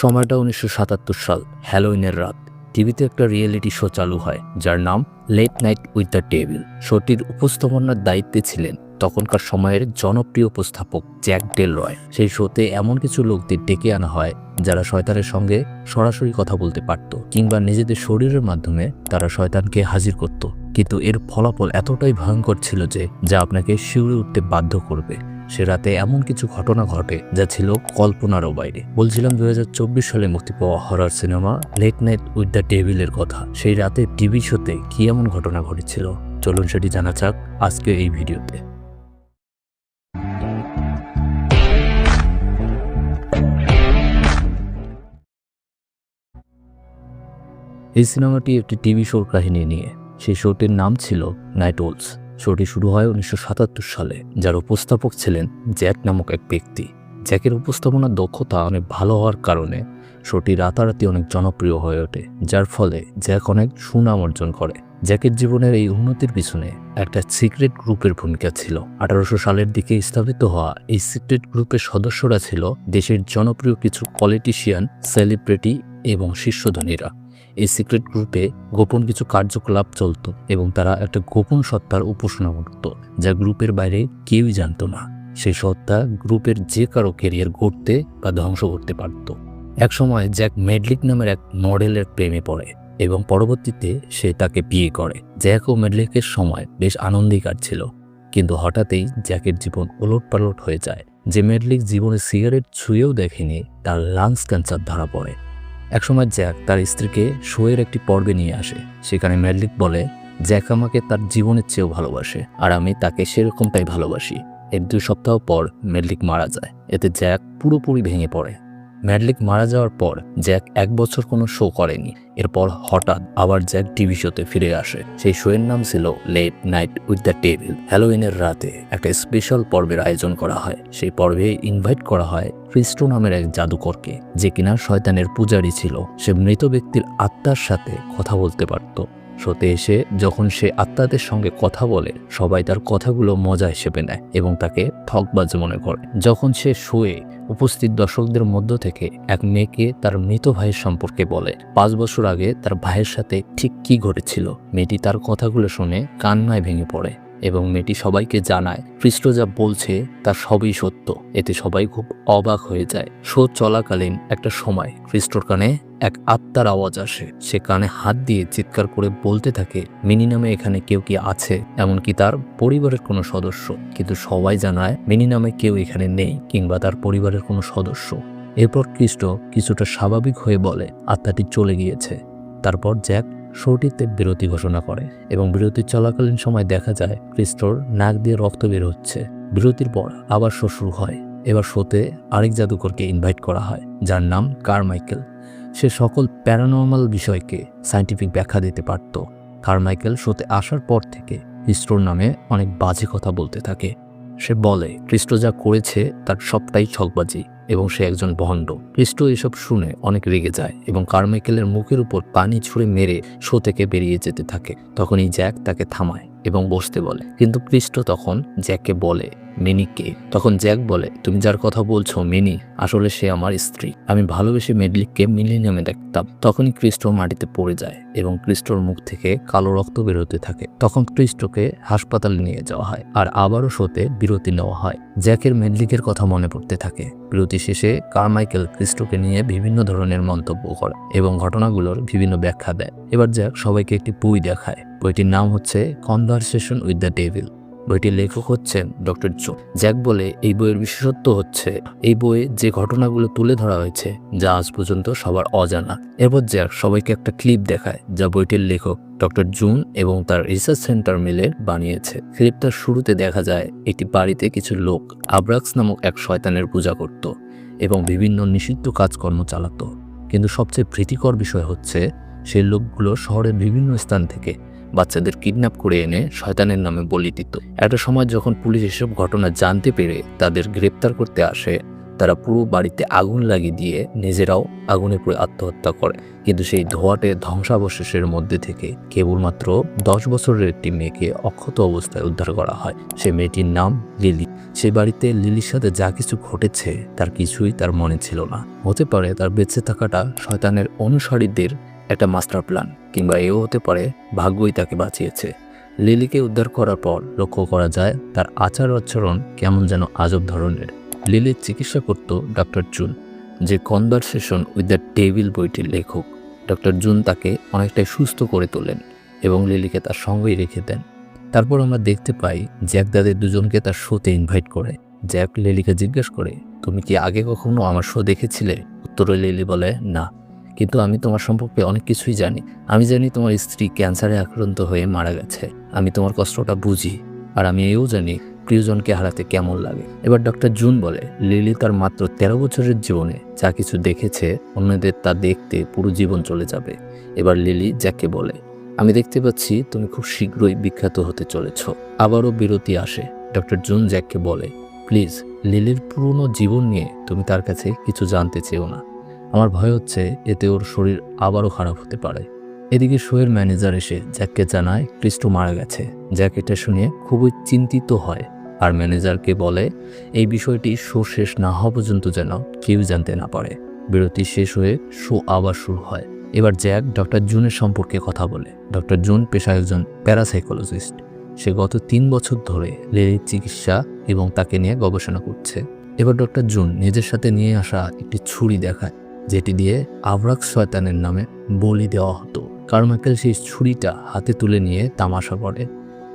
সময়টা উনিশশো সাতাত্তর সাল, হ্যালোইনের রাত। টিভিতে একটা রিয়েলিটি শো চালু হয়, যার নাম late night with the table শোটির উপস্থাপনার দায়িত্বে ছিলেন তখনকার সময়ের জনপ্রিয় উপস্থাপক জ্যাক ডেল রয়। সেই শোতে এমন কিছু লোকদের ডেকে আনা হয়, যারা শয়তানের সঙ্গে সরাসরি কথা বলতে পারত, কিংবা নিজেদের শরীরের মাধ্যমে তারা শয়তানকে হাজির করত। কিন্তু এর ফলাফল এতটাই ভয়ঙ্কর ছিল যে, যা আপনাকে শিউরে উঠতে বাধ্য করবে। সে রাতে এমন কিছু ঘটনা ঘটে যা ছিল কল্পনারও বাইরে। বলছিলাম দু হাজার চব্বিশ সালে মুক্তি পাওয়া horror cinema late night with the টেবিলের কথা। সেই রাতে টিভি শোতে কি এমন ঘটনা ঘটেছিল? চলুন সেটি জানা যাক আজকে এই ভিডিওতে। এই সিনেমাটি একটি টিভি শোর কাহিনী নিয়ে। সেই শোটির নাম ছিল নাইট ওলস শোটি শুরু হয় উনিশশো সাতাত্তর সালে, যার উপস্থাপক ছিলেন জ্যাক নামক এক ব্যক্তি। জ্যাকের উপস্থাপনার দক্ষতা অনেক ভালো হওয়ার কারণে শোটি রাতারাতি অনেক জনপ্রিয় হয়ে ওঠে, যার ফলে জ্যাক অনেক সুনাম অর্জন করে। জ্যাকের জীবনের এই উন্নতির পিছনে একটা সিক্রেট গ্রুপের ভূমিকা ছিল। আঠারোশো সালের দিকে স্থাপিত হওয়া এই সিক্রেট গ্রুপের সদস্যরা ছিল দেশের জনপ্রিয় কিছু পলিটিশিয়ান, সেলিব্রিটি এবং শীর্ষধনীরা। এই সিক্রেট গ্রুপে গোপন কিছু কার্যকলাপ চলত এবং তারা একটা গোপন সত্তার উপাসনা করত, যা গ্রুপের বাইরে কেউই জানতো না। সেই সত্তা গ্রুপের যে কারও কেরিয়ার গড়তে বা ধ্বংস করতে পারত। একসময় জ্যাক মেডলিক নামের এক মডেলের প্রেমে পড়ে এবং পরবর্তীতে সে তাকে বিয়ে করে। জ্যাক ও মেডলিকের সময় বেশ আনন্দেই কাটছিল কিন্তু হঠাৎই জ্যাকের জীবন ওলট পালট হয়ে যায়, যে মেডলিক জীবনে সিগারেট ছুঁয়েও দেখেনি, তার লাংস ক্যান্সার ধরা পড়ে। একসময় জ্যাক তার স্ত্রীকে শোয়ের একটি পর্বে নিয়ে আসে, সেখানে ম্যাডলিক বলে, জ্যাক আমাকে তার জীবনের চেয়েও ভালোবাসে, আর আমি তাকে সেরকমটাই ভালোবাসি। এর দুই সপ্তাহ পর মেডলিক মারা যায়, এতে জ্যাক পুরোপুরি ভেঙে পড়ে। ম্যাডলিক মারা যাওয়ার পর জ্যাক এক বছর কোনো শো করেনি, এরপর হঠাৎ আবার জ্যাক টিভি শোতে ফিরে আসে। সেই শোয়ের নাম ছিল late night with the table হ্যালোইনের রাতে একটা স্পেশাল পর্বের আয়োজন করা হয়। সেই পর্বে ইনভাইট করা হয় ক্রিস্টো নামের এক জাদুকরকে, যে কিনা শয়তানের পূজারী ছিল, সে মৃত ব্যক্তির আত্মার সাথে কথা বলতে পারত। শোতে এসে যখন সে আত্মাদের সঙ্গে কথা বলে, সবাই তার কথাগুলো মজা হিসেবে নেয় এবং তাকে ঠকবাজ মনে করে। যখন সে শোয়ে উপস্থিত দর্শকদের মধ্য থেকে এক মেয়েকে তার মৃত ভাইয়ের সম্পর্কে বলে, পাঁচ বছর আগে তার ভাইয়ের সাথে ঠিক কি ঘটেছিল? মেয়েটি তার কথাগুলো শুনে কান্নায় ভেঙে পড়ে। এবং মেয়েটি সবাইকে জানায় খ্রিস্ট যা বলছে তা সবই সত্য। এতে সবাই খুব অবাক হয়ে যায়। শো চলাকালীন একটা সময় খ্রিস্টর কানে এক আত্মার আওয়াজ আসে। সে কানে হাত দিয়ে চিৎকার করে বলতে থাকে, মিনি নামে এখানে কেউ কি আছে? এমনকি তার পরিবারের কোনো সদস্য। কিন্তু সবাই জানায়, মিনি নামে কেউ এখানে নেই কিংবা তার পরিবারের কোনো সদস্য। এরপর খ্রিস্ট কিছুটা স্বাভাবিক হয়ে বলে, আত্মাটি চলে গিয়েছে। তারপর জ্যাক শোটিতে বিরতি ঘোষণা করে এবং বিরতি চলাকালীন সময় দেখা যায়, ক্রিস্টোর নাক দিয়ে রক্ত বের হচ্ছে। বিরতির পর আবার শো শুরু হয়। এবার শোতে আরেক জাদুকরকে ইনভাইট করা হয়, যার নাম কারমাইকেল। সে সকল প্যারানর্মাল বিষয়কে সায়েন্টিফিক ব্যাখ্যা দিতে পারত। কারমাইকেল শোতে আসার পর থেকে ক্রিস্টোর নামে অনেক বাজে কথা বলতে থাকে। সে বলে খ্রিস্ট যা করেছে তার সবটাই ছকবাজি এবং সে একজন ভণ্ড। খ্রিস্ট এসব শুনে অনেক রেগে যায় এবং কারমাইকেলের মুখের উপর পানি ছুঁড়ে মেরে শো থেকে বেরিয়ে যেতে থাকে। তখনই জ্যাক তাকে থামায় এবং বসতে বলে। কিন্তু খ্রিস্ট তখন জ্যাককে বলে মিনিকে তখন জ্যাক বলে, তুমি যার কথা বলছো, মিনি, আসলে সে আমার স্ত্রী। আমি ভালোবেসে মেডলিককে নামে দেখতাম। তখনই খ্রিস্ট মাটিতে পড়ে যায় এবং খ্রিস্টর মুখ থেকে কালো রক্ত বেরোতে থাকে। তখন খ্রিস্টকে হাসপাতালে নিয়ে যাওয়া হয় আর আবারও শোতে বিরতি নেওয়া হয়। জ্যাকের মেডলিকের কথা মনে পড়তে থাকে। বিরতি শেষে কারমাইকেল খ্রিস্টকে নিয়ে বিভিন্ন ধরনের মন্তব্য করে এবং ঘটনাগুলোর বিভিন্ন ব্যাখ্যা দেয়। এবার জ্যাক সবাইকে একটি বই দেখায়। বইটির নাম হচ্ছে কনভারসেশন উইথ দ্য ডেভিল বইটির লেখক হচ্ছেন ডক্টর জো। জ্যাক বলে এই বইয়ের বিশেষত্ব হচ্ছে, এই বইয়ে যে ঘটনাগুলো তুলে ধরা হয়েছে, যা আজ পর্যন্ত সবার অজানা। এরপর জ্যাক সবাইকে একটা ক্লিপ দেখায়, যা বইটির লেখক ডক্টর জুন এবং তার রিসার্চ সেন্টার মিলে বানিয়েছে। ক্লিপটার শুরুতে দেখা যায়, একটি বাড়িতে কিছু লোক আব্রাক্স নামক এক শয়তানের পূজা করত এবং বিভিন্ন নিষিদ্ধ কাজকর্ম চালাতো। কিন্তু সবচেয়ে ভীতিকর বিষয় হচ্ছে, সেই লোকগুলো শহরের বিভিন্ন স্থান থেকে বাচ্চাদের কিডন্যাপ করে এনে শয়তানের নামে বলি দিত। একটা সময় যখন পুলিশ এসব ঘটনা জানতে পেরে তাদের গ্রেপ্তার করতে আসে, তারা পুরো বাড়িতে আগুন লাগিয়ে দিয়ে নিজেরাও আগুনে পুড়ে আত্মহত্যা করে। কিন্তু সেই ধোয়াটে ধ্বংসাবশেষের মধ্যে থেকে কেবলমাত্র দশ বছরের একটি মেয়েকে অক্ষত অবস্থায় উদ্ধার করা হয়। সে মেয়েটির নাম লিলি। সে বাড়িতে লিলির সাথে যা কিছু ঘটেছে তার কিছুই তার মনে ছিল না। হতে পারে তার বেঁচে থাকাটা শয়তানের অনুসারীদের একটা মাস্টার প্ল্যান, কিংবা এও হতে পারে ভাগ্যই তাকে বাঁচিয়েছে। লিলিকে উদ্ধার করার পর লক্ষ্য করা যায় তার আচার আচরণ কেমন যেন আজব ধরনের। লিলির চিকিৎসা করত ডক্টর জুন, যে কনভারসেশন উইথ দ্য টেবিল বইটির লেখক। ডক্টর জুন তাকে অনেকটাই সুস্থ করে তোলেন এবং লিলিকে তার সঙ্গেই রেখে দেন। তারপর আমরা দেখতে পাই জ্যাক দাদের দুজনকে তার শোতে ইনভাইট করে। জ্যাক লিলিকে জিজ্ঞেস করে, তুমি কি আগে কখনো আমার শো দেখেছিলে? উত্তরে লিলি বলে, না। কিন্তু আমি তোমার সম্পর্কে অনেক কিছুই জানি। আমি জানি তোমার স্ত্রী ক্যান্সারে আক্রান্ত হয়ে মারা গেছে। আমি তোমার কষ্টটা বুঝি আর আমি এও জানি প্রিয়জনকে হারাতে কেমন লাগে। এবার ডক্টর জুন বলে, লিলি তার মাত্র তেরো বছরের জীবনে যা কিছু দেখেছে, অন্যদের তা দেখতে পুরো জীবন চলে যাবে। এবার লিলি জ্যাককে বলে, আমি দেখতে পাচ্ছি তুমি খুব শীঘ্রই বিখ্যাত হতে চলেছ। আবারও বিরতি আসে। ডক্টর জুন জ্যাককে বলে, প্লিজ, লিলির পুরনো জীবন নিয়ে তুমি তার কাছে কিছু জানতে চেও না। আমার ভয় হচ্ছে এতে ওর শরীর আবারও খারাপ হতে পারে। এদিকে শোয়ের ম্যানেজার এসে জ্যাককে জানায়, ক্রিস্টো মারা গেছে। জ্যাক এটা শুনে খুবই চিন্তিত হয় আর ম্যানেজারকে বলে, এই বিষয়টি শো শেষ না হওয়া পর্যন্ত যেন কেউ জানতে না পারে। বিরতি শেষ হয়ে শো আবার শুরু হয়। এবার জ্যাক ডক্টর জুনের সম্পর্কে কথা বলে। ডক্টর জুন পেশায় একজন প্যারাসাইকোলজিস্ট। সে গত তিন বছর ধরে লিলির চিকিৎসা এবং তাকে নিয়ে গবেষণা করছে। এবার ডক্টর জুন নিজের সাথে নিয়ে আসা একটি ছুরি দেখায়। যেটি দিয়ে আবরাক শয়তানের নামে বলি দেওয়া হতো। কারমাইকেল সেই ছুরিটা হাতে তুলে নিয়ে তামাশা করে।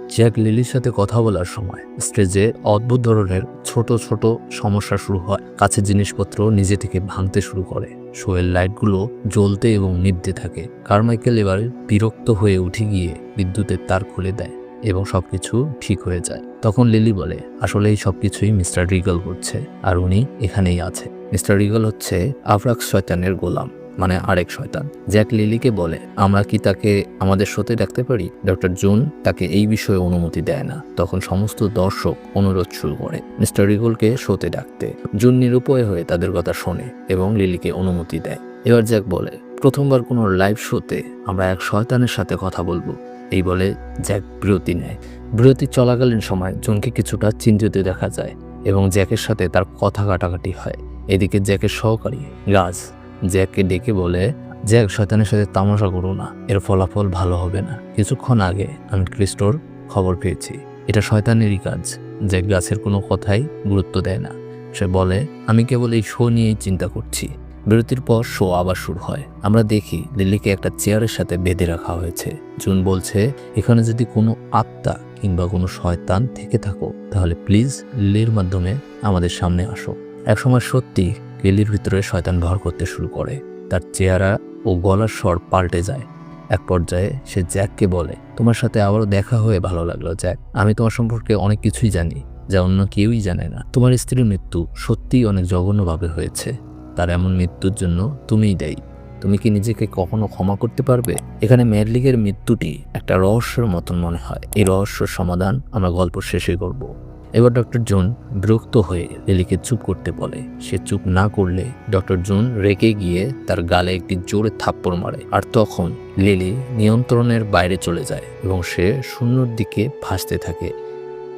জ্যাক লিলির সাথে কথা বলার সময় স্টেজে অদ্ভুত ধরনের ছোট ছোট সমস্যা শুরু হয়। কাছের জিনিসপত্র নিজে থেকে ভাঙতে শুরু করে। শোয়ের লাইটগুলো জ্বলতে এবং নিভতে থাকে। কারমাইকেল এবার বিরক্ত হয়ে উঠে গিয়ে বিদ্যুতের তার খুলে দেয়। এবং সবকিছু ঠিক হয়ে যায়। তখন লিলি বলে আসলে এই সবকিছুই মিস্টার রিগল করছে, আর উনি এখানেই আছে। মিস্টার রিগল হচ্ছে আফরাক শয়তানের গোলাম মানে আরেক শয়তান। জ্যাক লিলিকে বলে, আমরা কি তাকে আমাদের শোতে ডাকতে পারি? ডক্টর জুন তাকে এই বিষয়ে অনুমতি দেয় না। তখন সমস্ত দর্শক অনুরোধ শুরু করে মিস্টার রিগলকে শোতে ডাকতে। জুন নিরুপয় হয়ে তাদের কথা শোনে এবং লিলিকে অনুমতি দেয়। এবার জ্যাক বলে, প্রথমবার কোনো লাইভ শোতে আমরা এক শয়তানের সাথে কথা বলব। এই বলে জ্যাক বিরতি নেয়। বিরতি চলাকালীন সময় জুনকে কিছুটা চিন্তিত দেখা যায় এবং জ্যাকের সাথে তার কথা কাটাকাটি হয়। এদিকে জ্যাকের সহকারী গাছ জ্যাককে ডেকে বলে, জ্যাক, শয়তানের সাথে তামাশা করো না। এর ফলাফল ভালো হবে না। কিছুক্ষণ আগে আমি ক্রিস্টোর খবর পেয়েছি। এটা শয়তানেরই কাজ। জ্যাক গাছের কোনো কথাই গুরুত্ব দেয় না। সে বলে, আমি কেবল এই শো নিয়েই চিন্তা করছি। বিরতির পর শো আবার শুরু হয়। আমরা দেখি লিলিকে একটা চেয়ারের সাথে বেঁধে রাখা হয়েছে। জুন বলছে, এখানে যদি কোনো আত্মা কিংবা কোনো শয়তান থেকে থাকো, তাহলে প্লিজ লিলির মাধ্যমে আমাদের সামনে আসো। একসময় সত্যি লিলির ভিতরে শয়তান ভর করতে শুরু করে। তার চেহারা ও গলার স্বর পাল্টে যায়। এক পর্যায়ে সে জ্যাককে বলে, তোমার সাথে আবারও দেখা হয়ে ভালো লাগল, জ্যাক। আমি তোমার সম্পর্কে অনেক কিছুই জানি, যা অন্য কেউই জানে না। তোমার স্ত্রীর মৃত্যু সত্যিই অনেক জঘন্যভাবে হয়েছে। তার এমন মৃত্যুর জন্য তুমিই দেয়। তুমি কি নিজেকে কখনো ক্ষমা করতে পারবে? এখানে ম্যাডলিগের মৃত্যুটি একটা রহস্যের মতন মনে হয়। এই রহস্যের সমাধান আমরা গল্প শেষে করব। এবার ডক্টর জোন বিরক্ত হয়ে লিলিকে চুপ করতে বলে। সে চুপ না করলে ডক্টর জুন রেগে গিয়ে তার গালে একটি জোরে থাপ্পড় মারে। আর তখন লিলি নিয়ন্ত্রণের বাইরে চলে যায় এবং সে শূন্যর দিকে ভাসতে থাকে।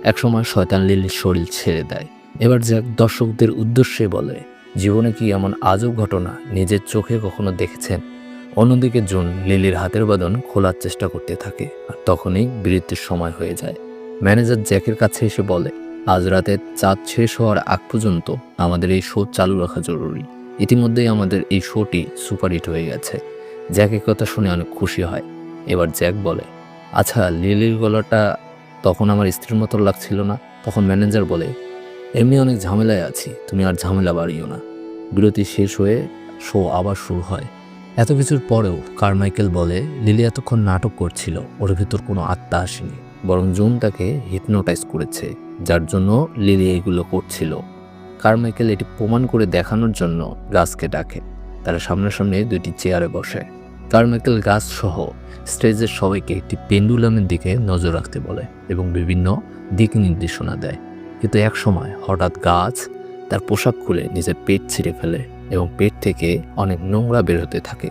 একসময় শয়তান লিলির শরীর ছেড়ে দেয়। এবার যাক দর্শকদের উদ্দেশ্যে বলে। জীবনে কি এমন আজব ঘটনা নিজের চোখে কখনো দেখেছেন? অন্যদিকে জুন লিলির হাতের বাঁধন খোলার চেষ্টা করতে থাকে আর তখনই বিরতির সময় হয়ে যায়। ম্যানেজার জ্যাকের কাছে এসে বলে, আজ রাতে চাঁদ শেষ হওয়ার আগ পর্যন্ত আমাদের এই শো চালু রাখা জরুরি। ইতিমধ্যেই আমাদের এই শোটি সুপারহিট হয়ে গেছে। জ্যাক এই কথা শুনে অনেক খুশি হয়। এবার জ্যাক বলে আচ্ছা লিলির গলাটা তখন আমার স্ত্রীর মতো লাগছিল না? তখন ম্যানেজার বলে এমনি অনেক ঝামেলায় আছি, তুমি আর ঝামেলা বাড়িও না। বিরতি শেষ হয়ে শো আবার শুরু হয়। এত কিছুর পরেও কারমাইকেল বলে, লিলি এতক্ষণ নাটক করছিল, ওর ভেতর কোনো আত্মা আসেনি। বরং জুন তাকে হিপনোটাইজ করেছে, যার জন্য লিলি এগুলো করছিল। কারমাইকেল এটি প্রমাণ করে দেখানোর জন্য গাছকে ডাকে। তারা সামনাসামনি দুইটি চেয়ারে বসে। কারমাইকেল গাছ সহ স্টেজের সবাইকে একটি পেন্ডুলামের দিকে নজর রাখতে বলে এবং বিভিন্ন দিক নির্দেশনা দেয়। কিন্তু এক সময় হঠাৎ গাছ তার পোশাক খুলে নিজের পেট ছিঁড়ে ফেলে এবং পেট থেকে অনেক নোংরা বের হতে থাকে।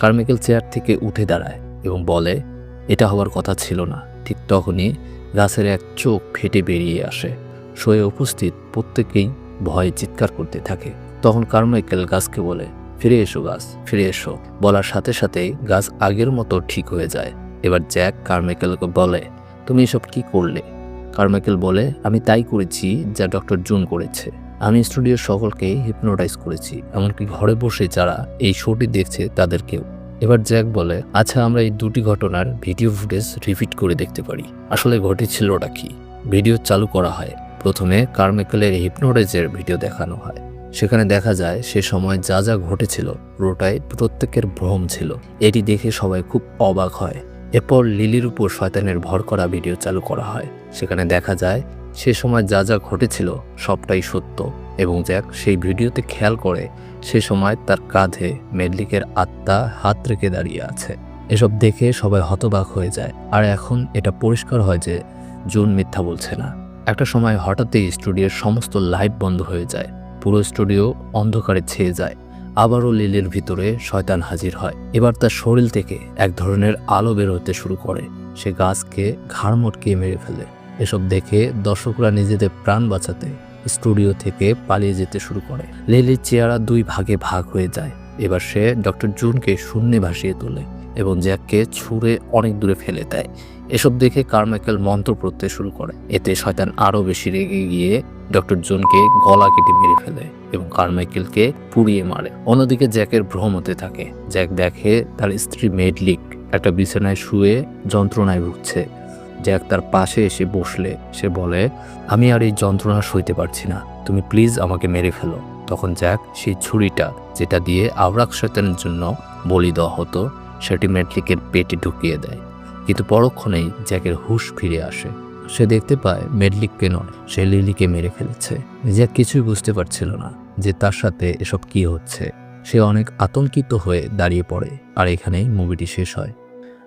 কার্মিকেল চেয়ার থেকে উঠে দাঁড়ায় এবং বলে, এটা হওয়ার কথা ছিল না। ঠিক তখনই গাছের এক চোখ ফেটে বেরিয়ে আসে। শোয়ে উপস্থিত প্রত্যেকেই ভয়ে চিৎকার করতে থাকে। তখন কার্মাইকেল গাছকে বলে, ফিরে এসো গাছ, ফিরে এসো। বলার সাথে সাথেই গাছ আগের মতো ঠিক হয়ে যায়। এবার জ্যাক কার্মাইকেলকে বলে, তুমি এসব কি করলে? কার্মাইকেল বলে, আমি তাই করেছি যা ডক্টর জুন করেছে। আমি স্টুডিওর সকলকে হিপনোটাইজ করেছি, এমনকি ঘরে বসে যারা এই শোটি দেখছে তাদেরকেও। এবার জ্যাক বলে আচ্ছা আমরা এই দুটি ঘটনার ভিডিও ফুটেজ রিপিট করে দেখতে পারি। আসলে ঘটেছিলটা কি? ভিডিও চালু করা হয়। প্রথমে কার্মেকেলের হিপনোটাইজের ভিডিও দেখানো হয়। সেখানে দেখা যায়, সে সময় যা যা ঘটেছিল পুরোটাই প্রত্যেকের ভ্রম ছিল। এটি দেখে সবাই খুব অবাক হয়। এরপর লিলির উপর শয়তানের ভর করা ভিডিও চালু করা হয়। সেখানে দেখা যায়, সে সময় যা যা ঘটেছিল সবটাই সত্য এবং জ্যাক সেই ভিডিওতে খেয়াল করে, সে সময় তার কাঁধে মেডলিকের আত্মা হাত রেখে দাঁড়িয়ে আছে। এসব দেখে সবাই হতবাক হয়ে যায়। আর এখন এটা পরিষ্কার হয় যে, জুন মিথ্যা বলছে না। একটা সময় হঠাৎই স্টুডিওর সমস্ত লাইট বন্ধ হয়ে যায়। পুরো স্টুডিও অন্ধকারে ছেয়ে যায়। আবারও লিলির ভিতরে শয়তান হাজির হয়। এবার তার শরীর থেকে এক ধরনের আলো বের হতে শুরু করে। সে গাছকে ঘাড় মটকিয়ে মেরে ফেলে। এসব দেখে দর্শকরা নিজেদের প্রাণ বাঁচাতে স্টুডিও থেকে পালিয়ে যেতে শুরু করে। লিলির চেহারা দুই ভাগে ভাগ হয়ে যায়। এবার সে ডক্টর জুনকে শূন্যে ভাসিয়ে তোলে এবং জ্যাককে ছুঁড়ে অনেক দূরে ফেলে দেয়। এসব দেখে কারমাইকেল মন্ত্র পড়তে শুরু করে। এতে শয়তান আরও বেশি রেগে গিয়ে ডক্টর জোনকে গলা কেটে মেরে ফেলে এবং কারমাইকেলকে পুড়িয়ে মারে। অন্যদিকে জ্যাকের ভ্রম হতে থাকে। জ্যাক দেখে তার স্ত্রী মেডলিক একটা বিছানায় শুয়ে যন্ত্রণায় ভুগছে। জ্যাক তার পাশে এসে বসলে। সে বলে, আমি আর এই যন্ত্রণা সইতে পারছি না। তুমি প্লিজ আমাকে মেরে ফেলো। তখন জ্যাক সেই ছুরিটা যেটা দিয়ে আওরাক শয়তানের জন্য বলি দেওয়া হতো, সেটি মেডলিকের পেটে ঢুকিয়ে দেয়। কিন্তু পরক্ষণেই জ্যাকের হুশ ফিরে আসে। সে দেখতে পায় মেডলিককে নয়, সে লিলিকে মেরে ফেলেছে। জ্যাক কিছুই বুঝতে পারছিল না যে তার সাথে এসব কি হচ্ছে। সে অনেক আতঙ্কিত হয়ে দাঁড়িয়ে পড়ে, আর এখানেই মুভিটি শেষ হয়।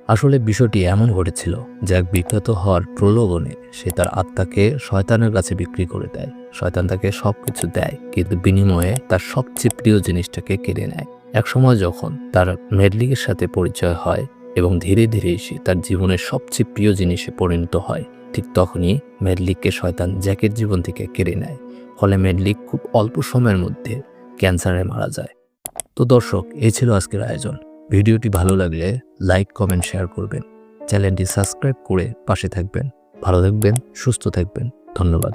আসলে বিষয়টি এমন ঘটেছিল জ্যাক বিখ্যাত হওয়ার প্রলোভনে সে তার আত্মাকে শয়তানের কাছে বিক্রি করে দেয়। শয়তান তাকে সব কিছু দেয়, কিন্তু বিনিময়ে তার সবচেয়ে প্রিয় জিনিসটাকে কেড়ে নেয়। একসময় যখন তার মেডলিকের সাথে পরিচয় হয় এবং ধীরে ধীরে সে তার জীবনের সবচেয়ে প্রিয় জিনিসে পরিণত হয় ঠিক তখনই মেডলিককে শয়তান জ্যাকের জীবন থেকে কেড়ে নেয়। ফলে মেডলিক খুব অল্প সময়ের মধ্যে ক্যান্সারে মারা যায়। তো দর্শক, এই ছিল আজকের আয়োজন। ভিডিওটি ভালো লাগলে লাইক, কমেন্ট, শেয়ার করবেন। চ্যানেলটি সাবস্ক্রাইব করে পাশে থাকবেন। ভালো থাকবেন, সুস্থ থাকবেন। ধন্যবাদ।